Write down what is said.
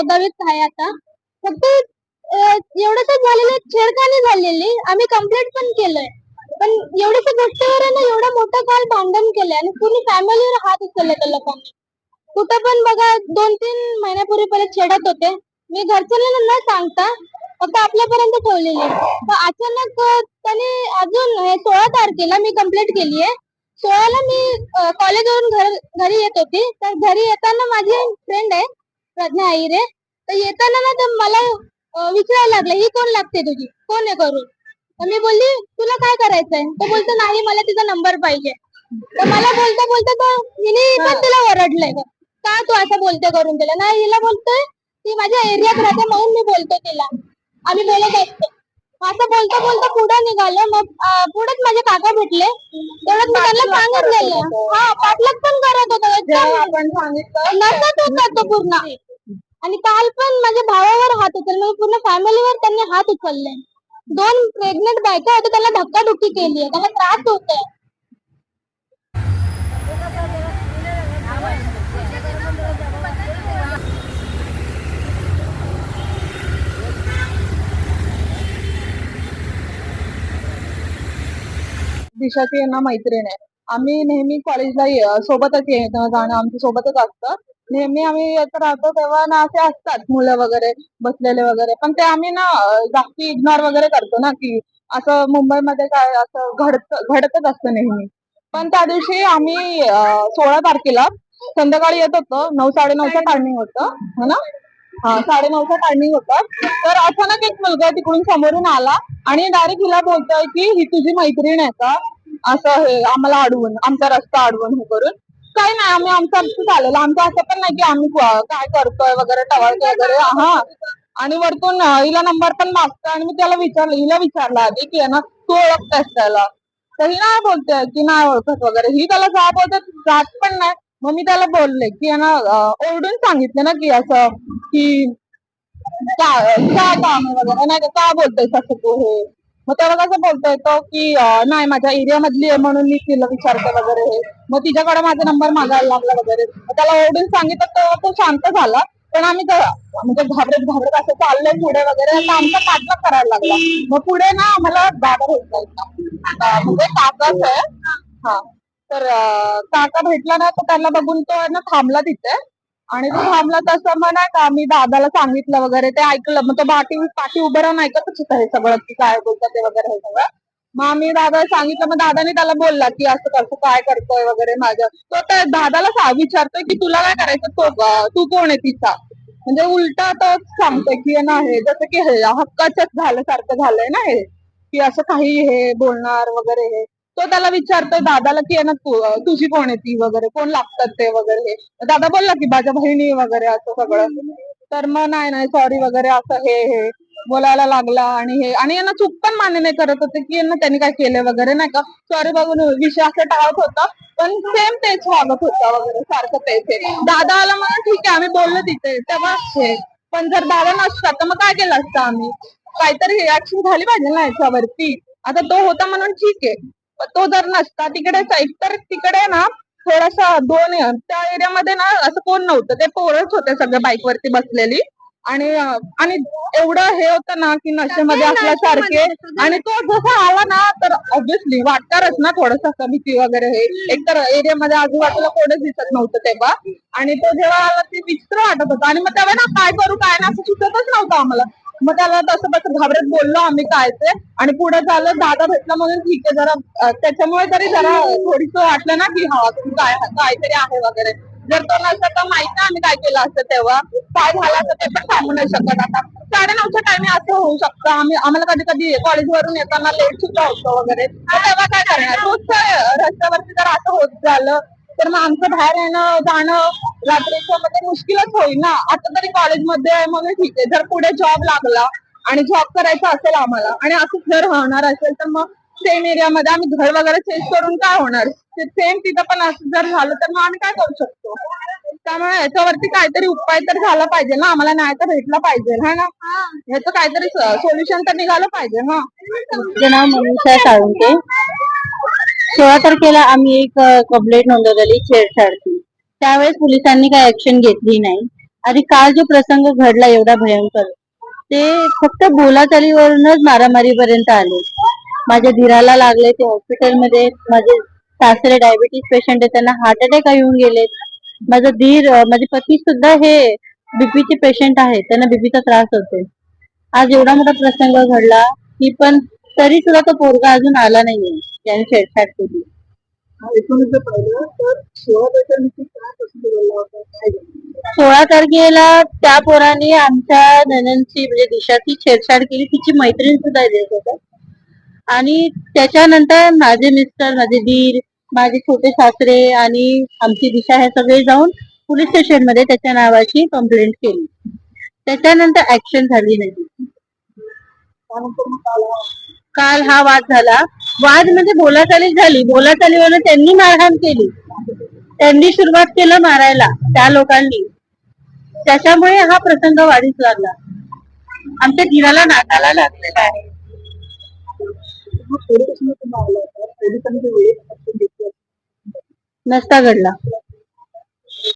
चौदावीत आहे आता. फक्त एवढंच झालेलं छेडखानी झालेली आम्ही कंप्लेंट पण केलंय. पण एवढ्याशा गोष्टीवर ना एवढा मोठा काल भांडण केलंय आणि पूर्ण फॅमिलीवर हात उचलले त्या लोकांनी. कुठं पण बघा दोन तीन महिन्यापूर्वी पर्यंत छेडत होते. मी घरच्यांना न सांगता फक्त आपल्यापर्यंत ठेवलेली. तर अचानक त्यांनी अजून सोळा तारखेला मी कंप्लेंट केली आहे सोळाला मी कॉलेजवरून घर घरी येत होती. तर घरी येताना माझी फ्रेंड आहे प्रज्ञा आईरे तर येताना ना तर मला विचारायला लागले ही कोण लागते तुझी? कोण आहे करून तर मी बोलली तुला काय करायचंय? तो बोलतो नाही मला तिचा नंबर पाहिजे. तर मला बोलता बोलता तो हिने पण तिला ओरडलंय. का तू असं बोलते करून तिला नाही हिला बोलतोय ती माझ्या एरियात राहते म्हणून मी बोलतो तिला. आम्ही बोलत असतो. असं बोलता बोलता पुढे निघालो. मग पुढेच माझे काका भेटले. तेवढ्यात मी त्यांना सांगितलेलं हा पाठलाग पण करत होता. नसत होता तो पूर्ण. आणि काल पण माझ्या भावावर हात उचलले. म्हणजे पूर्ण फॅमिलीवर त्यांनी हात उचलले. दोन प्रेग्नेंट बायका होत्या त्यांना धक्काधुक्की केली त्यांना त्रास होतोय. दिशाची यांना मैत्रीण आहे. आम्ही नेहमी कॉलेजला सोबतच येणं जाणं आमच्या सोबतच असतं. नेहमी आम्ही येत राहतो तेव्हा ना असे असतात मुलं वगैरे बसलेले वगैरे. पण ते आम्ही ना जास्ती इग्नोर वगैरे करतो ना की असं मुंबईमध्ये काय असं घडत घडतच असतं नेहमी. पण त्या दिवशी आम्ही सोळा तारखेला संध्याकाळी येत होतो. नऊ साडे नऊच्या टायमिंग होतं. है ना? साडेनऊचा टायमिंग होता. तर अचानक एक मुलगा तिकडून समोरून आला आणि डायरेक्ट हिला बोलतोय की ही तुझी मैत्रीण आहे का? असं हे आम्हाला अडवून आमचा रस्ता अडवून हे करून. काही नाही आम्ही आमचं आमचं चालेल आमचं असं पण नाही की आम्ही काय करतोय वगैरे टवाळतोय वगैरे. हा. आणि वरतून हिला नंबर पण मागतोय आणि मी त्याला विचारलं हिला विचारलं आधी की ना तू ओळखतेस त्याला? तर ही नाही बोलते की नाही ओळखत वगैरे. ही त्याला जा बोलते जात पण नाही. मग मी त्याला बोलले की ना ओरडून सांगितलं ना की असं की का का काम आहे वगैरे? नाही का बोलतोय असं तू हे? मग तेव्हा कसं बोलतोय तो की नाही माझ्या एरिया मधली आहे म्हणून मी तिला विचारते वगैरे हे. मग तिच्याकडे माझा नंबर मागायला लागला वगैरे. मग त्याला ओरडून सांगितलं तर तो शांत झाला. पण आम्ही तर म्हणजे घाबरत घाबरत असं चाललंय पुढे वगैरे. आता आमचा पाठलाग करायला लागला. मग पुढे ना आम्हाला दादा भेटला होता म्हणजे काकाच आहे. हा. तर काका भेटला ना तर त्याला बघून तो ना थांबला तिथे. आणि तो थांबला तसं मग नाही का मी दादाला सांगितलं वगैरे ते ऐकलं. मग तो पाठी पाठी उभं राहून ऐकतच होतं हे सगळं की काय बोलतात ते वगैरे हे सगळं. मग मी दादाला सांगितलं मग दादाने त्याला बोलला की असं कसं काय करतोय वगैरे माझं. तो त्या दादाला सा- विचारतोय की तुला काय करायचं? तो तू कोण आहे तिचा? म्हणजे उलटा तर सांगतोय की ना हे जसं की हे झाल्यासारखं झालंय ना हे की असं काही हे बोलणार वगैरे हे. तो त्याला विचारतो दादाला की आहे ना तुझी कोण आहे ती वगैरे? कोण लागतात ते वगैरे? हे. दादा बोलला की माझ्या बहिणी वगैरे असं सगळं. तर मग नाही नाही सॉरी वगैरे असं हे हे. बोलायला लागला आणि हे. आणि यांना चूक पण मान्य नाही करत होते की यांना त्यांनी काय केलं वगैरे? नाही का? सॉरी बघून विषय असं टाळत होता. पण सेम तेच वागत होता वगैरे सारखं तेच दादा आला म्हणून ठीक आहे आम्ही बोललो तिथे. तेव्हा हे. पण जर दादा नसता तर मग काय केलं असतं आम्ही? काहीतरी ऍक्शन झाली पाहिजे ना याच्यावरती. आता तो होता म्हणून ठीक आहे. तो जर नसता तिकडे एकतर तिकडे ना थोडासा दोन त्या एरियामध्ये ना असं कोण नव्हतं. ते पोरच होते सगळे बाईक वरती बसलेली. आणि आणि एवढं हे होतं ना की नशेमध्ये असल्यासारखे. आणि तो जसा आला ना तर ऑब्विसली वाटणारच ना थोडस भीती वगैरे हे. एकतर एरियामध्ये आजूबाजूला कोणच दिसत नव्हतं तेव्हा. आणि तो जेव्हा आला ते विचित्र वाटत होतं. आणि मग तेव्हा ना काय करू काय ना असं सुचतच नव्हतं आम्हाला. मग त्याला तसं तसं घाबरत बोललो आम्ही काय ते. आणि पुढे झालं दादा भेटला म्हणून ठीक आहे जरा त्याच्यामुळे तरी जरा थोडीस वाटलं ना की हा तू काय काहीतरी आहे वगैरे. जर तो नसता तर माहीत नाही आम्ही काय केलं असतं तेव्हा. काय झालं असतं ते पण सांगू नाही शकत आता. साडे नऊच्या टायमिंग असं होऊ शकतं. आम्ही आम्हाला कधी कधी कॉलेजवरून येताना लेट सुद्धा होतो वगैरे. तेव्हा काय करणार? रोज रस्त्यावरती जर असं होत झालं. तर मग आमचं बाहेर येणं जाणं रात्रीच्या मध्ये मुश्किलच होईल ना आता तरी कॉलेजमध्ये आहे मग ठीक आहे. जर पुढे जॉब लागला आणि जॉब करायचा असेल आम्हाला आणि असंच जर होणार असेल तर मग सेम एरियामध्ये आम्ही घर वगैरे चेंज करून काय होणार? सेम तिथं पण असं जर झालं तर मग आम्ही काय करू शकतो? त्यामुळे याच्यावरती काहीतरी उपाय तर झाला पाहिजे ना. आम्हाला नाही तर भेटला पाहिजे हा ना? ह्याचं काहीतरी सोल्युशन तर निघालं पाहिजे हा. नाव मनीषा साळुंके. सोळा तारखेला आम्ही एक कंप्लेंट नोंदवलेली छेडछाडची त्यावेळेस पोलिसांनी काही ऍक्शन घेतली नाही. आणि काल जो प्रसंग घडला एवढा भयंकर ते फक्त बोलाचालीवरूनच मारामारीपर्यंत आले. माझ्या धीराला लागले ते हॉस्पिटलमध्ये माझे सासरे डायबिटीस पेशंट आहे त्यांना हार्ट अटॅक येऊन गेले. माझा धीर माझे पती सुद्धा हे बीपीचे पेशंट आहेत त्यांना बीपीचा त्रास होतो. आज एवढा मोठा प्रसंग घडला की पण तरी सुद्धा तो पोरगा अजून आला नाहीये. त्याने छेडछाड केली पहिलं तर सोळा तारखेला काय प्रसिद्ध झाला होता? काय झालं? सोळा तारखेला त्या पोराने आमच्या ननंदची म्हणजे दिशाची छेडछाड केली. तिची मैत्रीण सुद्धा देत होता आणि त्याच्यानंतर माझे मिस्टर माझे दीर माझे छोटे सासरे आणि आमची दिशा हे सगळे जाऊन पोलीस स्टेशनमध्ये त्याच्या नावाची कंप्लेंट केली. त्याच्यानंतर ऍक्शन झाली नाही. काल हा वाद झाला. वाद म्हणजे बोलाचाली झाली. बोलाचालीवर त्यांनी मारहाण केली. त्यांनी सुरुवात केलं मारायला त्या लोकांनी. त्याच्यामुळे हा प्रसंग वाढीस लागला. आमच्या धीराला नाकाला लागलेला आहे. नसता घडला.